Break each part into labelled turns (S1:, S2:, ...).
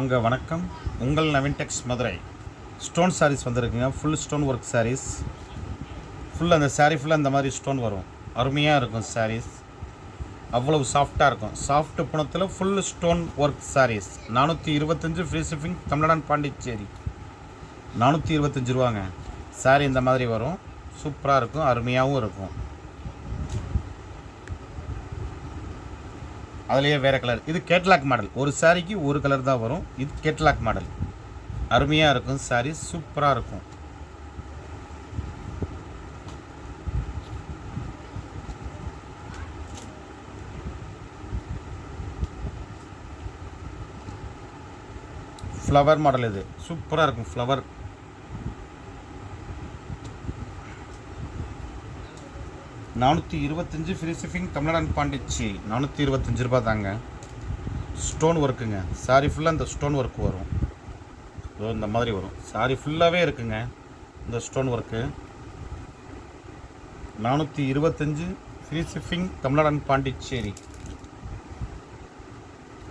S1: அங்கே வணக்கம். உங்கள் நவீன் டெக்ஸ் மதுரை. ஸ்டோன் சாரீஸ் வந்திருக்குங்க. Full stone work saris full அந்த சாரீ ஃபுல்லாக அந்த மாதிரி ஸ்டோன் வரும். அருமையாக இருக்கும் சாரீஸ் அவ்வளவு சாஃப்டாக இருக்கும். சாஃப்ட் புணத்தில் ஃபுல் ஸ்டோன் ஒர்க் சாரீஸ் நானூற்றி இருபத்தஞ்சு ஃப்ரீ ஷிப்பிங் தமிழ்நாடு பாண்டிச்சேரி. நானூற்றி இருபத்தஞ்சு ரூபாங்க. சாரீ இந்த மாதிரி வரும். சூப்பராக இருக்கும். அருமையாகவும் இருக்கும். அதுலேயே வேறு கலர் இது கேட்லாக் மாடல் ஒரு சாரிக்கு ஒரு கலர் தான் வரும். இது கேட்லாக் மாடல் அருமையாக இருக்கும் சாரி சூப்பராக இருக்கும். ஃப்ளவர் மாடல் இது. சூப்பராக இருக்கும் ஃப்ளவர் நானூற்றி இருபத்தஞ்சி ஃப்ரீ ஷிப்பிங் தமிழ்நாடு பாண்டிச்சேரி. நானூற்றி இருபத்தஞ்சி ரூபா தாங்க. ஸ்டோன் ஒர்க்குங்க சாரி ஃபுல்லாக இந்த ஸ்டோன் ஒர்க் வரும். இதோ இந்த மாதிரி வரும். சாரி ஃபுல்லாகவே இருக்குங்க. இந்த ஸ்டோன் ஒர்க்கு நானூற்றி இருபத்தஞ்சி ஃப்ரீ ஷிப்பிங் தமிழ்நாடு பாண்டிச்சேரி.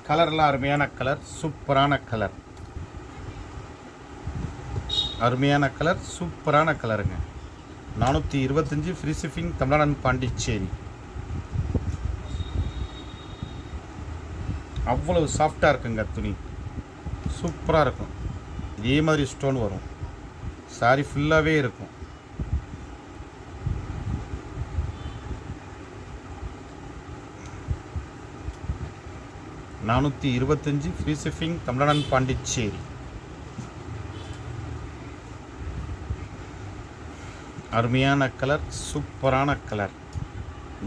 S1: கலர்லாம் அருமையான கலர் சூப்பரான கலர் அருமையான கலர் சூப்பரான கலருங்க நானூற்றி இருபத்தஞ்சி ஃப்ரீ ஷிப்பிங் தமிழ்நாடு பாண்டிச்சேரி. அவ்வளவு சாஃப்டாக இருக்குங்க துணி. சூப்பராக இருக்கும். இதே மாதிரி ஸ்டோன் வரும். சாரி ஃபுல்லாகவே இருக்கும். நானூற்றி இருபத்தஞ்சி ஃப்ரீ ஷிப்பிங் தமிழ்நாடு பாண்டிச்சேரி. அருமையான கலர் சூப்பரான கலர்.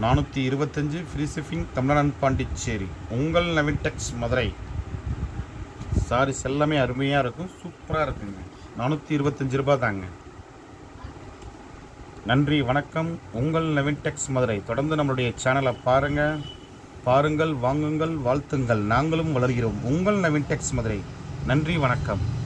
S1: நானூற்றி இருபத்தஞ்சி ஃப்ரீ ஷிப்பிங் தமிழ்நாடு பாண்டிச்சேரி. உங்கள் நவீன் டெக்ஸ் மதுரை. சாரீஸ் எல்லாமே அருமையாக இருக்கும் சூப்பராக இருக்குங்க. நானூற்றி இருபத்தஞ்சி ரூபா தாங்க. நன்றி வணக்கம். உங்கள் நவீன் டெக்ஸ் மதுரை. தொடர்ந்து நம்மளுடைய சேனலை பாருங்கள் பாருங்கள் வாங்குங்கள் வாழ்த்துங்கள். நாங்களும் வளர்கிறோம். உங்கள் நவீன் டெக்ஸ் மதுரை. நன்றி வணக்கம்.